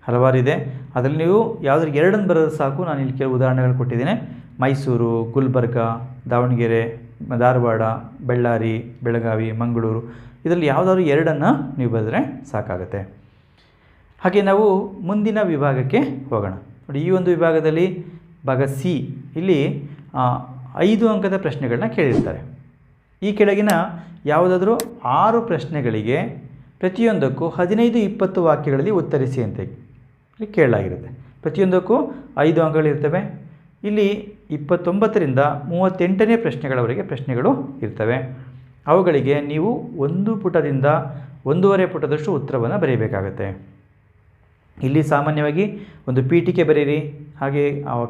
ಹಲವಾರು ಇದೆ. ಅದರಲ್ಲಿ ನೀವು ಯಾವುದ್ರ ಎರಡನ್ನು ಬರೋದು ಸಾಕು. ನಾನು ಇಲ್ಲಿ ಕೆಲವು ಉದಾಹರಣೆಗಳು ಕೊಟ್ಟಿದ್ದೇನೆ. ಮೈಸೂರು, ಗುಲ್ಬರ್ಗ, ದಾವಣಗೆರೆ, ಧಾರವಾಡ, ಬಳ್ಳಾರಿ, ಬೆಳಗಾವಿ, ಮಂಗಳೂರು. ಇದರಲ್ಲಿ ಯಾವುದಾದ್ರು ಎರಡನ್ನು ನೀವು ಬರೆದ್ರೆ ಸಾಕಾಗುತ್ತೆ. ಹಾಗೆ ನಾವು ಮುಂದಿನ ವಿಭಾಗಕ್ಕೆ ಹೋಗೋಣ. ನೋಡಿ, ಈ ಒಂದು ವಿಭಾಗದಲ್ಲಿ ಭಾಗ ಸಿ ಇಲ್ಲಿ ಐದು ಅಂಕದ ಪ್ರಶ್ನೆಗಳನ್ನ ಕೇಳಿರ್ತಾರೆ. ಈ ಕೆಳಗಿನ ಯಾವುದಾದ್ರೂ ಆರು ಪ್ರಶ್ನೆಗಳಿಗೆ ಪ್ರತಿಯೊಂದಕ್ಕೂ ಹದಿನೈದು, ಇಪ್ಪತ್ತು ವಾಕ್ಯಗಳಲ್ಲಿ ಉತ್ತರಿಸಿ ಅಂತ ಕೇಳಲಾಗಿರುತ್ತೆ ಪ್ರತಿಯೊಂದಕ್ಕೂ ಐದು ಅಂಕಗಳಿರ್ತವೆ ಇಲ್ಲಿ ಇಪ್ಪತ್ತೊಂಬತ್ತರಿಂದ ಮೂವತ್ತೆಂಟನೇ ಪ್ರಶ್ನೆಗಳವರೆಗೆ ಪ್ರಶ್ನೆಗಳು ಇರ್ತವೆ. ಅವುಗಳಿಗೆ ನೀವು ಒಂದು ಪುಟದಿಂದ ಒಂದೂವರೆ ಪುಟದಷ್ಟು ಉತ್ತರವನ್ನು ಬರೆಯಬೇಕಾಗತ್ತೆ ಇಲ್ಲಿ ಸಾಮಾನ್ಯವಾಗಿ ಒಂದು ಪೀಠಿಕೆ ಬರೀರಿ, ಹಾಗೆ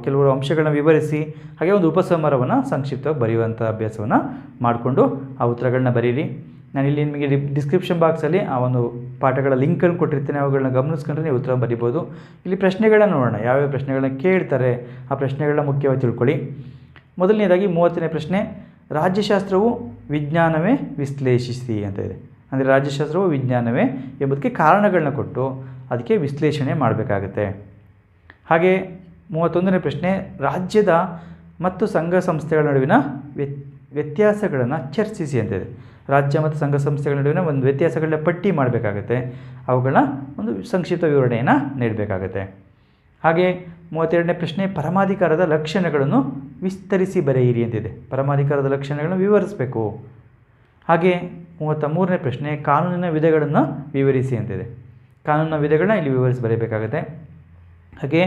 ಕೆಲವರು ಅಂಶಗಳನ್ನ ವಿವರಿಸಿ, ಹಾಗೆ ಒಂದು ಉಪಸಂಹಾರವನ್ನು ಸಂಕ್ಷಿಪ್ತವಾಗಿ ಬರೆಯುವಂಥ ಅಭ್ಯಾಸವನ್ನು ಮಾಡಿಕೊಂಡು ಆ ಉತ್ತರಗಳನ್ನ ಬರೀರಿ. ನಾನು ಇಲ್ಲಿ ನಿಮಗೆ ಡಿಸ್ಕ್ರಿಪ್ಷನ್ ಬಾಕ್ಸಲ್ಲಿ ಆ ಒಂದು ಪಾಠಗಳ ಲಿಂಕನ್ನು ಕೊಟ್ಟಿರ್ತೇನೆ, ಅವುಗಳನ್ನ ಗಮನಿಸ್ಕೊಂಡ್ರೆ ನೀವು ಉತ್ತರ ಬರಿಬೋದು. ಇಲ್ಲಿ ಪ್ರಶ್ನೆಗಳನ್ನ ನೋಡೋಣ, ಯಾವ್ಯಾವ ಪ್ರಶ್ನೆಗಳನ್ನ ಕೇಳ್ತಾರೆ, ಆ ಪ್ರಶ್ನೆಗಳನ್ನ ಮುಖ್ಯವಾಗಿ ತಿಳ್ಕೊಳ್ಳಿ. ಮೊದಲನೇದಾಗಿ ಮೂವತ್ತನೇ ಪ್ರಶ್ನೆ, ರಾಜ್ಯಶಾಸ್ತ್ರವು ವಿಜ್ಞಾನವೇ ವಿಶ್ಲೇಷಿಸಿ ಅಂತ ಇದೆ. ಅಂದರೆ ರಾಜ್ಯಶಾಸ್ತ್ರವು ವಿಜ್ಞಾನವೇ ಎಂಬುದಕ್ಕೆ ಕಾರಣಗಳನ್ನ ಕೊಟ್ಟು ಅದಕ್ಕೆ ವಿಶ್ಲೇಷಣೆ ಮಾಡಬೇಕಾಗತ್ತೆ. ಹಾಗೆ ಮೂವತ್ತೊಂದನೇ ಪ್ರಶ್ನೆ, ರಾಜ್ಯದ ಮತ್ತು ಸಂಘ ಸಂಸ್ಥೆಗಳ ನಡುವಿನ ವ್ಯತ್ಯಾಸಗಳನ್ನು ಚರ್ಚಿಸಿ ಅಂತಿದೆ ರಾಜ್ಯ ಮತ್ತು ಸಂಘ ಸಂಸ್ಥೆಗಳ ನಡುವಿನ ಒಂದು ವ್ಯತ್ಯಾಸಗಳನ್ನ ಪಟ್ಟಿ ಮಾಡಬೇಕಾಗತ್ತೆ. ಅವುಗಳ ಒಂದು ಸಂಕ್ಷಿಪ್ತ ವಿವರಣೆಯನ್ನು ನೀಡಬೇಕಾಗತ್ತೆ. ಹಾಗೆ ಮೂವತ್ತೆರಡನೇ ಪ್ರಶ್ನೆ, ಪರಮಾಧಿಕಾರದ ಲಕ್ಷಣಗಳನ್ನು ವಿಸ್ತರಿಸಿ ಬರೆಯಿರಿ ಅಂತಿದೆ ಪರಮಾಧಿಕಾರದ ಲಕ್ಷಣಗಳನ್ನು ವಿವರಿಸಬೇಕು. ಹಾಗೆ ಮೂವತ್ತ ಮೂರನೇ ಪ್ರಶ್ನೆ, ಕಾನೂನಿನ ವಿಧಗಳನ್ನು ವಿವರಿಸಿ ಅಂತಿದೆ ಕಾನೂನಿನ ವಿಧಗಳನ್ನ ಇಲ್ಲಿ ವಿವರಿಸಿ ಬರೀಬೇಕಾಗುತ್ತೆ. ಹಾಗೆ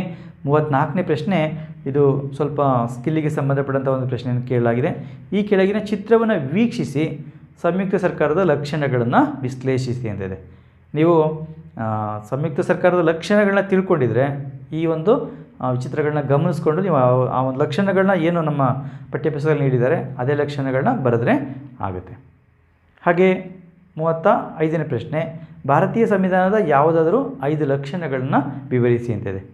ಮೂವತ್ತ್ನಾಲ್ಕನೇ ಪ್ರಶ್ನೆ ಇದು ಸ್ವಲ್ಪ ಸ್ಕಿಲ್ಲಿಗೆ ಸಂಬಂಧಪಟ್ಟಂಥ ಒಂದು ಪ್ರಶ್ನೆಯನ್ನು ಕೇಳಲಾಗಿದೆ. ಈ ಕೆಳಗಿನ ಚಿತ್ರವನ್ನು ವೀಕ್ಷಿಸಿ, ಸಂಯುಕ್ತ ಸರ್ಕಾರದ ಲಕ್ಷಣಗಳನ್ನು ವಿಶ್ಲೇಷಿಸಿ ಅಂತಿದೆ. ನೀವು ಸಂಯುಕ್ತ ಸರ್ಕಾರದ ಲಕ್ಷಣಗಳನ್ನ ತಿಳ್ಕೊಂಡಿದ್ರೆ, ಈ ಒಂದು ಚಿತ್ರಗಳನ್ನ ಗಮನಿಸ್ಕೊಂಡು ನೀವು ಆ- ಆ ಒಂದು ಲಕ್ಷಣಗಳನ್ನ ಏನು ನಮ್ಮ ಪಠ್ಯಪುಸ್ತಕದಲ್ಲಿ ನೀಡಿದ್ದಾರೆ, ಅದೇ ಲಕ್ಷಣಗಳನ್ನ ಬರೆದ್ರೆ ಆಗುತ್ತೆ. ಹಾಗೆ, ಮೂವತ್ತ ಐದನೇ ಪ್ರಶ್ನೆ, ಭಾರತೀಯ ಸಂವಿಧಾನದ ಯಾವುದಾದರೂ ಐದು ಲಕ್ಷಣಗಳನ್ನು ವಿವರಿಸಿ ಅಂತಿದೆ.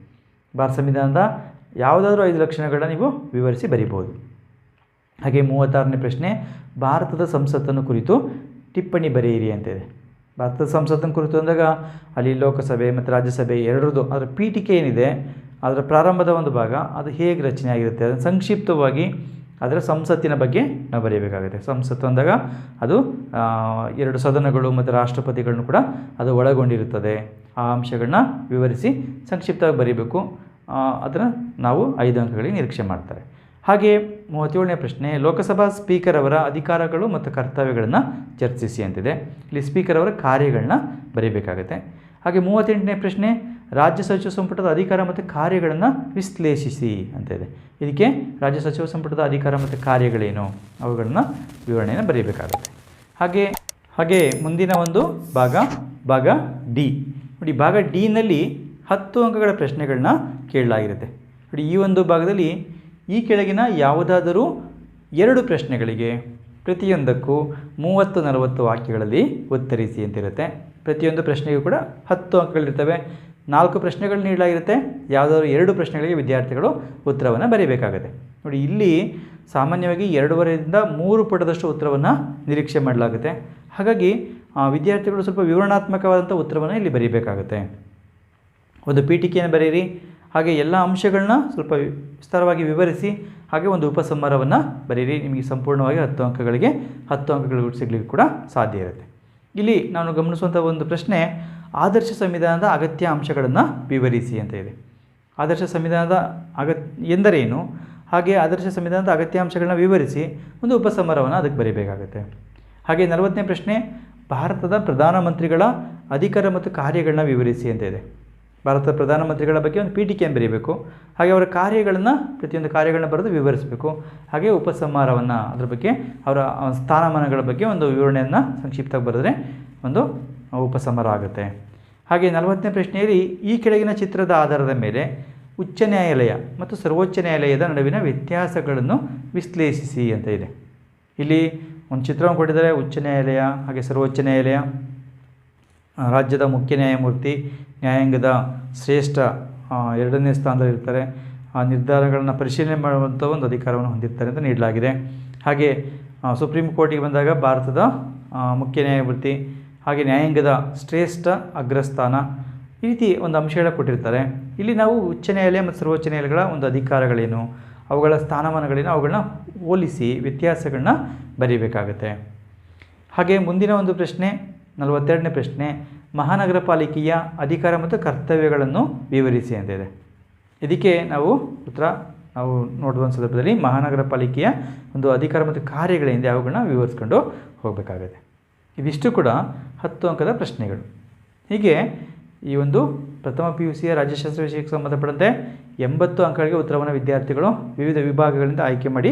ಭಾರತ ಸಂವಿಧಾನದ ಯಾವುದಾದ್ರೂ ಐದು ಲಕ್ಷಣಗಳನ್ನ ನೀವು ವಿವರಿಸಿ ಬರಿಬೋದು ಹಾಗೆ ಮೂವತ್ತಾರನೇ ಪ್ರಶ್ನೆ, ಭಾರತದ ಸಂಸತ್ತನ್ನು ಕುರಿತು ಟಿಪ್ಪಣಿ ಬರೆಯಿರಿ ಅಂತಿದೆ. ಭಾರತದ ಸಂಸತ್ತನ್ನು ಕುರಿತು ಅಂದಾಗ ಅಲ್ಲಿ ಲೋಕಸಭೆ ಮತ್ತು ರಾಜ್ಯಸಭೆ ಎರಡರದ್ದು, ಅದರ ಪೀಠಿಕೆ ಏನಿದೆ, ಅದರ ಪ್ರಾರಂಭದ ಒಂದು ಭಾಗ, ಅದು ಹೇಗೆ ರಚನೆ ಆಗಿರುತ್ತೆ, ಅದನ್ನು ಸಂಕ್ಷಿಪ್ತವಾಗಿ ಅದರ ಸಂಸತ್ತಿನ ಬಗ್ಗೆ ನಾವು ಬರೆಯಬೇಕಾಗುತ್ತೆ ಸಂಸತ್ತು ಅಂದಾಗ ಅದು ಎರಡು ಸದನಗಳು ಮತ್ತು ರಾಷ್ಟ್ರಪತಿಗಳನ್ನು ಕೂಡ ಅದು ಒಳಗೊಂಡಿರುತ್ತದೆ. ಆ ಅಂಶಗಳನ್ನ ವಿವರಿಸಿ ಸಂಕ್ಷಿಪ್ತವಾಗಿ ಬರೀಬೇಕು. ಅದನ್ನು ನಾವು ಐದು ಅಂಕಗಳಿಗೆ ನಿರೀಕ್ಷೆ ಮಾಡ್ತಾರೆ. ಹಾಗೆ ಮೂವತ್ತೇಳನೇ ಪ್ರಶ್ನೆ, ಲೋಕಸಭಾ ಸ್ಪೀಕರ್ ಅವರ ಅಧಿಕಾರಗಳು ಮತ್ತು ಕರ್ತವ್ಯಗಳನ್ನು ಚರ್ಚಿಸಿ ಅಂತಿದೆ. ಇಲ್ಲಿ ಸ್ಪೀಕರ್ ಅವರ ಕಾರ್ಯಗಳನ್ನ ಬರೀಬೇಕಾಗುತ್ತೆ. ಹಾಗೆ ಮೂವತ್ತೆಂಟನೇ ಪ್ರಶ್ನೆ, ರಾಜ್ಯ ಸಚಿವ ಸಂಪುಟದ ಅಧಿಕಾರ ಮತ್ತು ಕಾರ್ಯಗಳನ್ನು ವಿಶ್ಲೇಷಿಸಿ ಅಂತ ಇದೆ ಇದಕ್ಕೆ ರಾಜ್ಯ ಸಚಿವ ಸಂಪುಟದ ಅಧಿಕಾರ ಮತ್ತು ಕಾರ್ಯಗಳೇನು? ಅವುಗಳನ್ನು ವಿವರಣೆಯನ್ನು ಬರೀಬೇಕಾಗುತ್ತೆ. ಹಾಗೆ ಹಾಗೆ ಮುಂದಿನ ಒಂದು ಭಾಗ ಭಾಗ ಡಿ. ನೋಡಿ, ಭಾಗ ಡಿನಲ್ಲಿ ಹತ್ತು ಅಂಕಗಳ ಪ್ರಶ್ನೆಗಳನ್ನ ಕೇಳಲಾಗಿರುತ್ತೆ. ನೋಡಿ, ಈ ಒಂದು ಭಾಗದಲ್ಲಿ ಈ ಕೆಳಗಿನ ಯಾವುದಾದರೂ ಎರಡು ಪ್ರಶ್ನೆಗಳಿಗೆ ಪ್ರತಿಯೊಂದಕ್ಕೂ ಮೂವತ್ತು, ನಲವತ್ತು ವಾಕ್ಯಗಳಲ್ಲಿ ಉತ್ತರಿಸಿ ಅಂತಿರುತ್ತೆ. ಪ್ರತಿಯೊಂದು ಪ್ರಶ್ನೆಗೂ ಕೂಡ ಹತ್ತು ಅಂಕಗಳಿರ್ತವೆ. ನಾಲ್ಕು ಪ್ರಶ್ನೆಗಳು ನೀಡಲಾಗಿರುತ್ತೆ. ಯಾವುದಾದ್ರು ಎರಡು ಪ್ರಶ್ನೆಗಳಿಗೆ ವಿದ್ಯಾರ್ಥಿಗಳು ಉತ್ತರವನ್ನು ಬರೀಬೇಕಾಗುತ್ತೆ. ನೋಡಿ, ಇಲ್ಲಿ ಸಾಮಾನ್ಯವಾಗಿ ಎರಡೂವರೆಯಿಂದ ಮೂರು ಪುಟದಷ್ಟು ಉತ್ತರವನ್ನು ನಿರೀಕ್ಷೆ ಮಾಡಲಾಗುತ್ತೆ. ಹಾಗಾಗಿ ವಿದ್ಯಾರ್ಥಿಗಳು ಸ್ವಲ್ಪ ವಿವರಣಾತ್ಮಕವಾದಂಥ ಉತ್ತರವನ್ನು ಇಲ್ಲಿ ಬರೀಬೇಕಾಗುತ್ತೆ. ಒಂದು ಪೀಠಿಕೆಯನ್ನು ಬರೆಯಿರಿ. ಹಾಗೆ ಎಲ್ಲ ಅಂಶಗಳನ್ನ ಸ್ವಲ್ಪ ವಿಸ್ತಾರವಾಗಿ ವಿವರಿಸಿ, ಹಾಗೆ ಒಂದು ಉಪಸಂಹಾರವನ್ನು ಬರೀರಿ. ನಿಮಗೆ ಸಂಪೂರ್ಣವಾಗಿ ಹತ್ತು ಅಂಕಗಳಿಗೆ, ಹತ್ತು ಅಂಕಗಳು ಸಿಗಲಿಕ್ಕೆ ಕೂಡ ಸಾಧ್ಯ ಇರುತ್ತೆ. ಇಲ್ಲಿ ನಾನು ಗಮನಿಸುವಂಥ ಒಂದು ಪ್ರಶ್ನೆ, ಆದರ್ಶ ಸಂವಿಧಾನದ ಅಗತ್ಯ ಅಂಶಗಳನ್ನು ವಿವರಿಸಿ ಅಂತ ಇದೆ. ಆದರ್ಶ ಸಂವಿಧಾನದ ಅಗತ್, ಎಂದರೇನು? ಹಾಗೆ ಆದರ್ಶ ಸಂವಿಧಾನದ ಅಗತ್ಯ ಅಂಶಗಳನ್ನ ವಿವರಿಸಿ, ಒಂದು ಉಪಸಂಹಾರವನ್ನು ಅದಕ್ಕೆ ಬರೀಬೇಕಾಗುತ್ತೆ. ಹಾಗೆ ನಲವತ್ತನೇ ಪ್ರಶ್ನೆ, ಭಾರತದ ಪ್ರಧಾನಮಂತ್ರಿಗಳ ಅಧಿಕಾರ ಮತ್ತು ಕಾರ್ಯಗಳನ್ನ ವಿವರಿಸಿ ಅಂತ ಇದೆ. ಭಾರತದ ಪ್ರಧಾನಮಂತ್ರಿಗಳ ಬಗ್ಗೆ ಒಂದು ಪೀಠಿಕೆಯನ್ನು ಬರೀಬೇಕು. ಹಾಗೆ ಅವರ ಕಾರ್ಯಗಳನ್ನು ಪ್ರತಿಯೊಂದು ಕಾರ್ಯಗಳನ್ನ ಬರೆದು ವಿವರಿಸಬೇಕು. ಹಾಗೆ ಉಪಸಂಹಾರವನ್ನು ಅದರ ಬಗ್ಗೆ, ಅವರ ಸ್ಥಾನಮಾನಗಳ ಬಗ್ಗೆ ಒಂದು ವಿವರಣೆಯನ್ನು ಸಂಕ್ಷಿಪ್ತವಾಗಿ ಬರೆದ್ರೆ ಒಂದು ಉಪಸಂಹಾರ ಆಗುತ್ತೆ. ಹಾಗೆ ನಲವತ್ತನೇ ಪ್ರಶ್ನೆಯಲ್ಲಿ, ಈ ಕೆಳಗಿನ ಚಿತ್ರದ ಆಧಾರದ ಮೇಲೆ ಉಚ್ಚ ನ್ಯಾಯಾಲಯ ಮತ್ತು ಸರ್ವೋಚ್ಚ ನ್ಯಾಯಾಲಯದ ನಡುವಿನ ವ್ಯತ್ಯಾಸಗಳನ್ನು ವಿಶ್ಲೇಷಿಸಿ ಅಂತ ಇದೆ. ಇಲ್ಲಿ ಒಂದು ಚಿತ್ರವನ್ನು ಕೊಟ್ಟಿದ್ದಾರೆ, ಉಚ್ಚ ನ್ಯಾಯಾಲಯ, ಹಾಗೆ ಸರ್ವೋಚ್ಚ ನ್ಯಾಯಾಲಯ. ರಾಜ್ಯದ ಮುಖ್ಯ ನ್ಯಾಯಮೂರ್ತಿ, ನ್ಯಾಯಾಂಗದ ಶ್ರೇಷ್ಠ ಎರಡನೇ ಸ್ಥಾನದಲ್ಲಿರ್ತಾರೆ. ಆ ನಿರ್ಧಾರಗಳನ್ನು ಪರಿಶೀಲನೆ ಮಾಡುವಂಥ ಒಂದು ಅಧಿಕಾರವನ್ನು ಹೊಂದಿರ್ತಾರೆ ಅಂತ ನೀಡಲಾಗಿದೆ. ಹಾಗೆ ಸುಪ್ರೀಂ ಕೋರ್ಟಿಗೆ ಬಂದಾಗ ಭಾರತದ ಮುಖ್ಯ ನ್ಯಾಯಮೂರ್ತಿ ಹಾಗೆ ನ್ಯಾಯಾಂಗದ ಶ್ರೇಷ್ಠ ಅಗ್ರಸ್ಥಾನ ಈ ರೀತಿ ಒಂದು ಅಂಶಗಳ ಕೊಟ್ಟಿರ್ತಾರೆ. ಇಲ್ಲಿ ನಾವು ಉಚ್ಚ ನ್ಯಾಯಾಲಯ ಮತ್ತು ಸರ್ವೋಚ್ಚ ನ್ಯಾಯಾಲಯಗಳ ಒಂದು ಅಧಿಕಾರಗಳೇನು? ಅವುಗಳ ಸ್ಥಾನಮಾನಗಳೇನು? ಅವುಗಳನ್ನ ಹೋಲಿಸಿ ವ್ಯತ್ಯಾಸಗಳನ್ನ ಬರೀಬೇಕಾಗುತ್ತೆ. ಹಾಗೆ ಮುಂದಿನ ಒಂದು ಪ್ರಶ್ನೆ ನಲವತ್ತೆರಡನೇ ಪ್ರಶ್ನೆ ಮಹಾನಗರ ಪಾಲಿಕೆಯ ಅಧಿಕಾರ ಮತ್ತು ಕರ್ತವ್ಯಗಳನ್ನು ವಿವರಿಸಿ ಅಂತ ಇದೆ ಇದಕ್ಕೆ ನಾವು ಉತ್ತರ ನಾವು ನೋಡುವ ಸಂದರ್ಭದಲ್ಲಿ ಮಹಾನಗರ ಪಾಲಿಕೆಯ ಒಂದು ಅಧಿಕಾರ ಮತ್ತು ಕಾರ್ಯಗಳಿಂದ ಅವುಗಳನ್ನ ವಿವರಿಸ್ಕೊಂಡು ಹೋಗಬೇಕಾಗುತ್ತೆ. ಇದಿಷ್ಟು ಕೂಡ ಹತ್ತು ಅಂಕದ ಪ್ರಶ್ನೆಗಳು. ಹೀಗೆ ಈ ಒಂದು ಪ್ರಥಮ ಪಿ ಯು ಸಿಯ ರಾಜ್ಯಶಾಸ್ತ್ರ ವಿಷಯಕ್ಕೆ ಸಂಬಂಧಪಟ್ಟಂತೆ ಎಂಬತ್ತು ಅಂಕಗಳಿಗೆ ಉತ್ತರವನ್ನು ವಿದ್ಯಾರ್ಥಿಗಳು ವಿವಿಧ ವಿಭಾಗಗಳಿಂದ ಆಯ್ಕೆ ಮಾಡಿ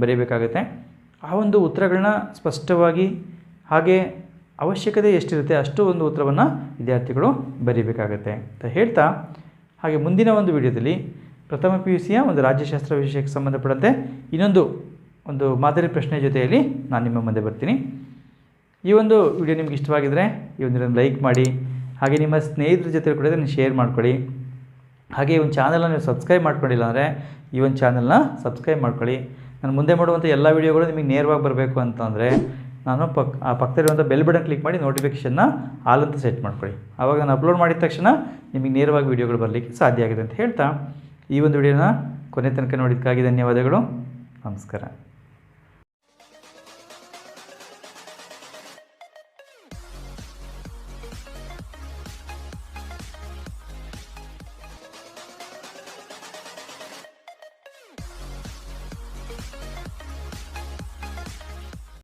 ಬರೀಬೇಕಾಗುತ್ತೆ. ಆ ಒಂದು ಉತ್ತರಗಳನ್ನ ಸ್ಪಷ್ಟವಾಗಿ ಹಾಗೆ ಅವಶ್ಯಕತೆ ಎಷ್ಟಿರುತ್ತೆ ಅಷ್ಟು ಒಂದು ಉತ್ತರವನ್ನು ವಿದ್ಯಾರ್ಥಿಗಳು ಬರೀಬೇಕಾಗತ್ತೆ ಅಂತ ಹೇಳ್ತಾ, ಹಾಗೆ ಮುಂದಿನ ಒಂದು ವಿಡಿಯೋದಲ್ಲಿ ಪ್ರಥಮ ಪಿ ಯು ಸಿಯ ಒಂದು ರಾಜ್ಯಶಾಸ್ತ್ರ ವಿಷಯಕ್ಕೆ ಸಂಬಂಧಪಟ್ಟಂತೆ ಇನ್ನೊಂದು ಒಂದು ಮಾದರಿ ಪ್ರಶ್ನೆ ಜೊತೆಯಲ್ಲಿ ನಾನು ನಿಮ್ಮ ಮುಂದೆ ಬರ್ತೀನಿ. ಈ ಒಂದು ವಿಡಿಯೋ ನಿಮ್ಗೆ ಇಷ್ಟವಾಗಿದ್ದರೆ ಈ ಒಂದು ಲೈಕ್ ಮಾಡಿ, ಹಾಗೆ ನಿಮ್ಮ ಸ್ನೇಹಿತರ ಜೊತೆ ಕೂಡ ಇದನ್ನು ಶೇರ್ ಮಾಡ್ಕೊಳ್ಳಿ. ಹಾಗೆ ಈ ಒಂದು ಚಾನಲನ್ನು ನೀವು ಸಬ್ಸ್ಕ್ರೈಬ್ ಮಾಡ್ಕೊಂಡಿಲ್ಲ ಅಂದರೆ ಈ ಒಂದು ಚಾನಲ್ನ ಸಬ್ಸ್ಕ್ರೈಬ್ ಮಾಡ್ಕೊಳ್ಳಿ. ನಾನು ಮುಂದೆ ಮಾಡುವಂಥ ಎಲ್ಲ ವೀಡಿಯೋಗಳು ನಿಮಗೆ ನೇರವಾಗಿ ಬರಬೇಕು ಅಂತಂದರೆ ನಾನು ಪಕ್, ಆ ಪಕ್ಕದಲ್ಲಿರುವಂಥ ಬೆಲ್ ಬಟನ್ ಕ್ಲಿಕ್ ಮಾಡಿ ನೋಟಿಫಿಕೇಷನ್ನ ಆಲ್ ಅಂತ ಸೆಟ್ ಮಾಡ್ಕೊಳ್ಳಿ. ಆವಾಗ ನಾನು ಅಪ್ಲೋಡ್ ಮಾಡಿದ ತಕ್ಷಣ ನಿಮಗೆ ನೇರವಾಗಿ ವೀಡಿಯೋಗಳು ಬರಲಿಕ್ಕೆ ಸಾಧ್ಯ ಆಗಿದೆ ಅಂತ ಹೇಳ್ತಾ. ಈ ಒಂದು ವಿಡಿಯೋನ ಕೊನೆ ತನಕ ನೋಡಿದ್ದಕ್ಕಾಗಿ ಧನ್ಯವಾದಗಳು. ನಮಸ್ಕಾರ.